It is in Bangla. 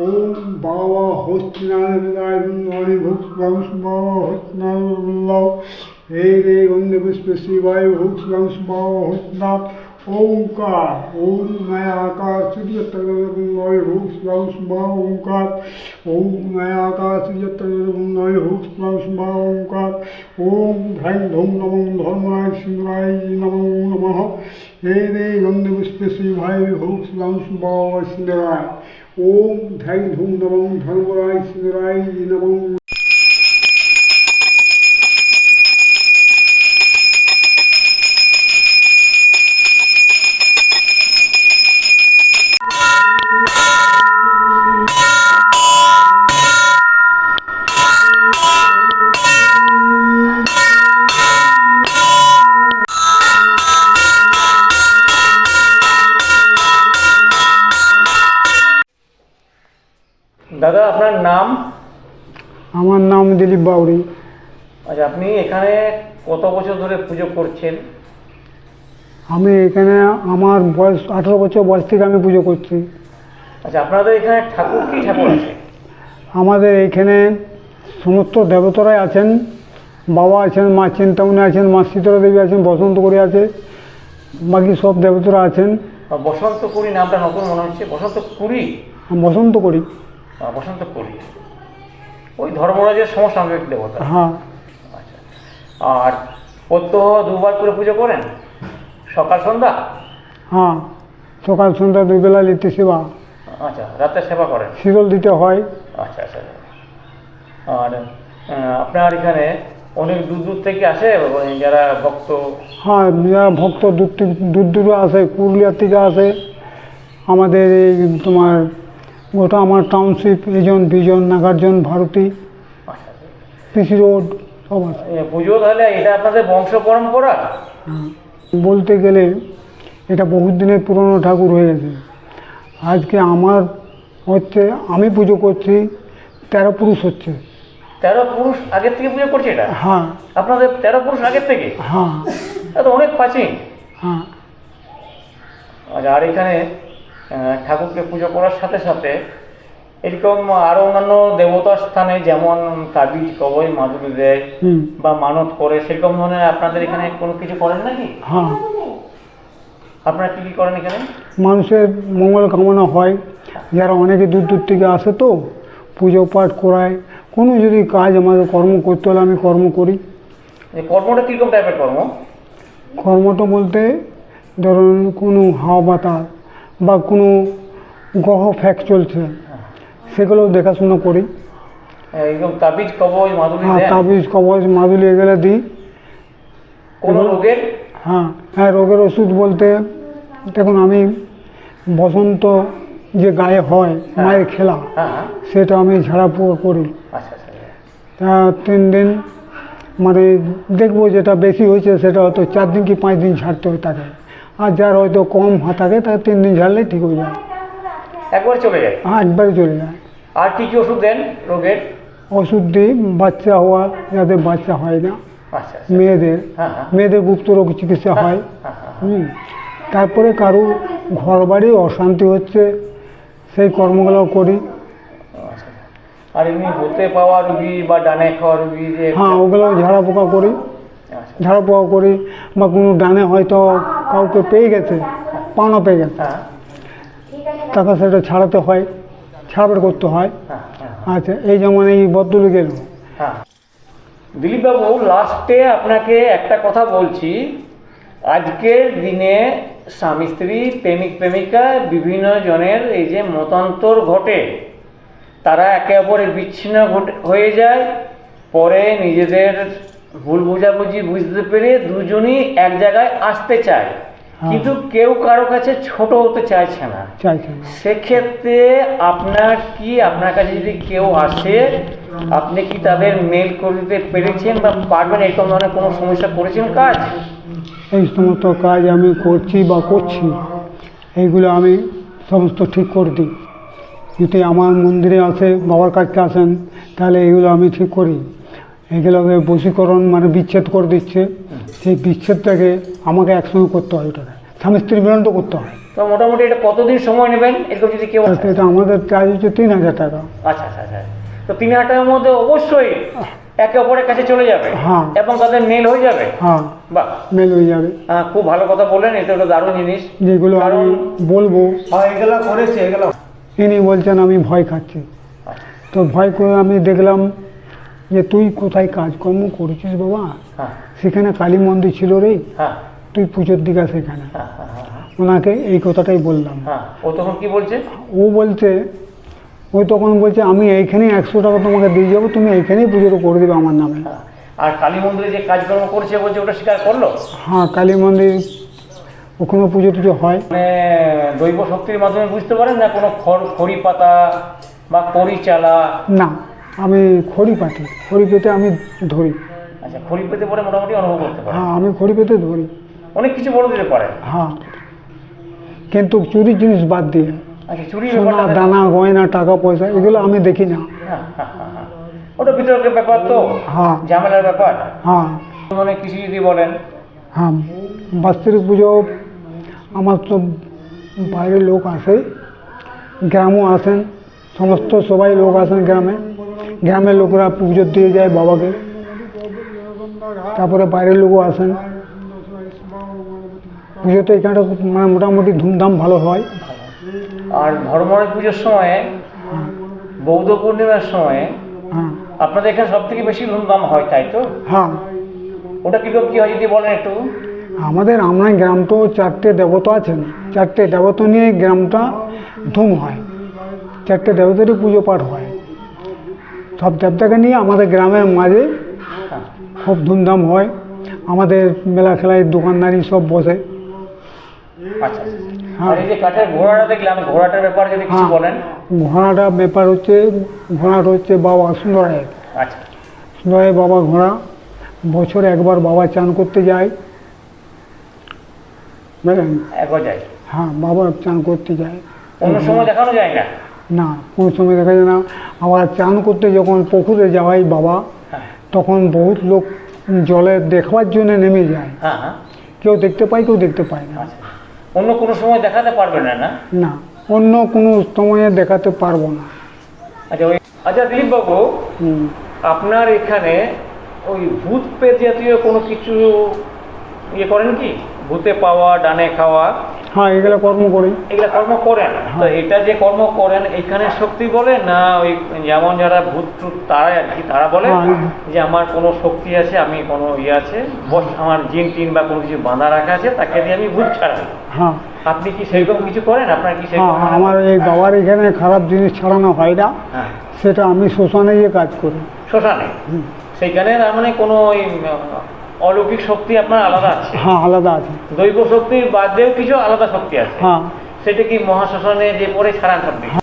ओम बाबा होस्नारायणी भूक्ष बाबा होस्ना हे रे वंदे पुष्प शिवाय भूक्ष बाबा होस्ना ओंकार ओम मैं आकाश सूर्य हुक्ष ओंकार ओम मैं आकाश सूर्य हुक्ष ओंकार ओम ह्रैं धूम नमो धर्माय शिवाय नमो नमः हे रे गंध पुष्प शिवाय हुक्ष वंश बाय ओम ध्रैं धूम नमो धर्माय शिवाय नमो দাদা আপনার নাম? আমার নাম দিলীপ বাউরি আচ্ছা আপনি এখানে কত বছর ধরে পুজো করছেন? আমি এখানে আমার বয়স আঠেরো বছর বয়স থেকে আমি পুজো করছি। আচ্ছা আপনাদের এখানে ঠাকুর কি ঠাকুর আছে? আমাদের এইখানে সমস্ত দেবতারাই আছেন। বাবা আছেন মা চিন্তামণি আছেন মা শীতলা দেবী আছেন বসন্ত করি আছে বাকি সব দেবতারা আছেন। বসন্ত কুড়ি নামটা নতুন মনে হচ্ছে। বসন্ত কুড়ি বসন্ত করি। বসন্ত কুড়ি ওই ধর্মরাজের সমসাময়িক দেবতা। হ্যাঁ। আচ্ছা। আর প্রত্যহ দুবার করে পুজো করেন? সকাল সন্ধ্যা? হ্যাঁ। সকাল সন্ধ্যা দুই বেলা লিখতে সেবা। আচ্ছা রাতে সেবা করেন? শীতল দিতে হয়। আচ্ছা আচ্ছা। আর আপনার এখানে অনেক দূর দূর থেকে আসে? যারা ভক্ত? হ্যাঁ যারা ভক্ত দূর দূর দূরে আসে পুরুলিয়ার থেকে আসে। আমাদের এই তোমার গোটা আমার টাউনশিপ এজন বিজন নাগার্জন ভারতী পিসি রোড সব আছে। পুজো তাহলে এটা আপনাদের বংশ পরম্পরা? হ্যাঁ। বলতে গেলে এটা বহুত দিনের পুরনো ঠাকুর হয়ে গেছে। আজকে আমার হচ্ছে আমি পুজো করছি তেরো পুরুষ হচ্ছে। তেরো পুরুষ আগের থেকে পুজো করছে এটা? হ্যাঁ। আপনাদের তেরো পুরুষ আগের থেকে? হ্যাঁ। এটা তো অনেক প্রাচীন। হ্যাঁ। আচ্ছা, আর এখানে ঠাকুরকে পুজো করার সাথে সাথে এরকম আরও অন্যান্য দেবতার স্থানে যেমন তাবিজ কবই মাদুরি দেয় বা মানত করে সেরকম ধরনের আপনাদের এখানে কোনো কিছু করেন নাকি? হ্যাঁ। আপনারা কি কি করেন এখানে? মানুষের মঙ্গল কামনা হয়। যারা অনেকে দূর দূর থেকে আসে তো পুজো পাঠ করায়। কোনো যদি কাজ আমাদের কর্ম করতে হলে আমি কর্ম করি। এই কর্মটা কীরকম টাইপের কর্ম? কর্মটা বলতে ধরুন কোনো হাওয়া বাতাস বা কোনো গ্রহ ফ্যাক চলছে সেগুলো দেখাশোনা করি। একদম তাবিজ কবই মাদুরি হ্যাঁ তাবিজ কবজ মাদুলি এগুলো দিই। কোনো রোগের? হ্যাঁ হ্যাঁ রোগের ওষুধ বলতে দেখুন আমি বসন্ত যে গায়ে হয় মায়ের খেলা হ্যাঁ হ্যাঁ। সেটা আমি ঝাড়া পোয়া করি। আচ্ছা আচ্ছা। তা তিন দিন মানে দেখব যেটা বেশি হয়েছে সেটা হয়তো চার দিন কি পাঁচ দিন ছাড়তে হয় তাকে। আর যার হয়তো কম থাকে তাকে তিন দিন ঝাড়লেই ঠিক হয়ে যায়। একবার চলে যায়? হ্যাঁ একবারে চলে যায়। আর কি কি ওষুধ দেন রোগের? ওষুধ দিই বাচ্চা হওয়া যাতে বাচ্চা হয় না। আচ্ছা আচ্ছা। মেয়েদের। হ্যাঁ হ্যাঁ। মেয়েদের গুপ্ত রোগ চিকিৎসা হয় হ্যাঁ। হুম। তারপরে কারও ঘর বাড়ি অশান্তি হচ্ছে সেই কর্মগুলো করি। আচ্ছা। আর এমনি হতে পাওয়া রুগী বা ডানে খাওয়া রুগী যে হ্যাঁ ওগুলো ঝাড়া পোকা করি। ঝাড়া পোকা করি বা কোনো ডানে হয়তো কাউকে পেয়ে গেছে পাওনা পেয়ে গেছে। হ্যাঁ। তাকে সেটা ছাড়াতে হয় ছাড়াবার করতে হয়। হ্যাঁ হ্যাঁ আচ্ছা এই যেমন এই বদলে গেল হ্যাঁ। দিলীপবাবু লাস্টে আপনাকে একটা কথা বলছি। আজকের দিনে স্বামী স্ত্রী প্রেমিক প্রেমিকা বিভিন্ন জনের এই যে মতান্তর ঘটে তারা একে অপরের বিচ্ছিন্ন হয়ে যায়। পরে নিজেদের ভুল বোঝাবুঝি বুঝতে পেরে দুজনই এক জায়গায় আসতে চায়। কিন্তু কেউ কারও কাছে ছোট হতে চাইছে না। সেক্ষেত্রে আপনার কি আপনার কাছে যদি কেউ আসে আপনি কি তাদের মেল করে দিতে পেরেছেন বা পারবেন? এরকম ধরনের কোনো সমস্যা করেছেন কাজ? এই সমস্ত কাজ আমি করছি বা করছি এইগুলো আমি সমস্ত ঠিক করে দিই। যদি আমার মন্দিরে আসে বাবার কাছকে আসেন তাহলে এইগুলো আমি ঠিক করি। এগুলোকে বশীকরণ মানে বিচ্ছেদ করে দিচ্ছে। সেই বিচ্ছেদটাকে আমাকে একসঙ্গে করতে হয় ওটাকে স্বামী স্ত্রী মিলন তো করতে হয়। তো মোটামুটি এটা কতদিন সময় নেবেন? এরকম যদি কেউ সেটা আমাদের চার্জ হচ্ছে তিন হাজার টাকা। আচ্ছা আচ্ছা আচ্ছা। তো তিন হাজার টাকার মধ্যে অবশ্যই একে অপরের কাছে চলে যাবে হ্যাঁ। এবং তাদের মেল হয়ে যাবে? হ্যাঁ। বাহ। মেল হয়ে যাবে। হ্যাঁ, খুব ভালো কথা বললেন এটা একটা দারুণ জিনিস। যেগুলো আমি বলব। এগুলো করেছে এগুলো ইনি বলছেন আমি ভয় খাচ্ছি। তো ভয় করে আমি দেখলাম যে তুই কোথায় কাজকর্ম করেছিস বাবা? হ্যাঁ। সেখানে কালী মন্দির ছিল রে। হ্যাঁ। তুই পুজোর দিকে সেখানে। হ্যাঁ ওনাকে এই কথাটাই বললাম। ও তখন কি বলছে? ও বলছে ও তখন বলছে আমি এইখানেই একশো টাকা তোমাকে দিয়ে যাব তুমি এইখানেই পুজোটা করে দেবে আমার নামে। আর কালী মন্দিরে যে কাজকর্ম করছে বলছে ওটা স্বীকার করল? হ্যাঁ কালী মন্দির ওখানে পুজো টুজো হয়। মানে দৈব শক্তির মাধ্যমে বুঝতে পারেন না কোনো খড় খড়ি পাতা বা কড়ি চালা? না। আমি খড়ি পাতি খড়ি পেতে আমি ধরি। আচ্ছা খড়ি পেতে পরে মোটামুটি অনুভব করতে পারে। হ্যাঁ আমি খড়ি পেতে ধরি। অনেক কিছু বলে দিতে পারে। হ্যাঁ কিন্তু চুরির জিনিস বাদ দিয়ে আচ্ছা চুরি সোনা দানা গয়না টাকা পয়সা এগুলো আমি দেখি না। হ্যাঁ হ্যাঁ হ্যাঁ। ওটা বিতর্কের ব্যাপার তো। হ্যাঁ। ঝামেলার ব্যাপার। হ্যাঁ। মানে কিছু যদি বলেন। হ্যাঁ বাস্তির পুজো আমার তো বাইরের লোক আসে গ্রামও আসেন সমস্ত সবাই লোক আসেন গ্রামে। গ্রামের লোকরা পুজো দিয়ে যায় বাবাকে। তারপরে বাইরের লোকও আসেন। পুজোতে এখানটা মানে মোটামুটি ধুমধাম ভালো হয়। আর ধর্মরাজ পুজোর সময় বৌদ্ধ পূর্ণিমার সময় হ্যাঁ। আপনাদের এখানে সব থেকে বেশি ধুমধাম হয় তাই তো? হ্যাঁ। ওটা কীরকম কি হয় যদি বলেন একটু? আমাদের আমরা গ্রাম তো চারটে দেবতা আছেন। চারটে দেবতা নিয়ে গ্রামটা ধুম হয়। চারটে দেবতারই পুজো পাঠ হয়। সব দেবতাকে নিয়ে আমাদের গ্রামের মাঝে হ্যাঁ খুব ধুমধাম হয়। আমাদের মেলা খেলায় দোকানদারি সব বসে। আচ্ছা আচ্ছা। হ্যাঁ। আর এই যে কাঠের ঘোড়াটা ঘোড়াটার ব্যাপারে হ্যাঁ। হচ্ছে ঘোড়াটা হচ্ছে বাবা সুন্দরায়ের আচ্ছা। সুন্দরায় বাবা ঘোড়া। বছরে একবার বাবা চান করতে যায়। বুঝলেন? হ্যাঁ বাবা চান করতে যায়। অন্য সময় দেখানো যায় না? না কোনো সময় দেখা যায় না। আবার চান করতে যখন পুকুরে যাওয়াই বাবা হ্যাঁ। তখন বহুত লোক জলে দেখবার জন্য নেমে যায়। হ্যাঁ হ্যাঁ। কেউ দেখতে পায় কেউ দেখতে পায় না। আচ্ছা। অন্য কোনো সময় দেখাতে পারবে না না? না অন্য কোনো সময়ে দেখাতে পারব না। আচ্ছা ওই আচ্ছা দিলীপ বাবু আপনার এখানে ওই ভূত পেট জাতীয় কোনো কিছু ইয়ে করেন কি? ভূতে পাওয়া ডানে খাওয়া? হ্যাঁ এগুলো কর্ম করি। এগুলা কর্ম করেন। তো এটা যে কর্ম করেন এখানে শক্তি বলে না ওই যেমন যারা ভূত টুত তারা আর কি তারা বলে হ্যাঁ। যে। আমার কোনো শক্তি আছে আমি কোনো ইয়ে আছে বস আমার জিন টিন বা কোনো কিছু বাঁধা রাখা আছে তাকে দিয়ে আমি ভূত ছাড়াই হ্যাঁ। আপনি কি সেরকম কিছু করেন? আপনার কি হ্যাঁ সেরকম আমার এই বাবার এখানে খারাপ জিনিস ছাড়ানো হয় না। হ্যাঁ। সেটা আমি শ্মশানে গিয়ে কাজ করি। শ্মশানে। সেইখানে তার মানে কোনো ওই অলৌকিক শক্তি আপনার আলাদা আছে। হ্যাঁ আলাদা আছে। দৈব শক্তির বাদেও কিছু আলাদা শক্তি আছে। হ্যাঁ। সেটা কি মহাশ্মশানে যে পরে ছাড়ান শক্তি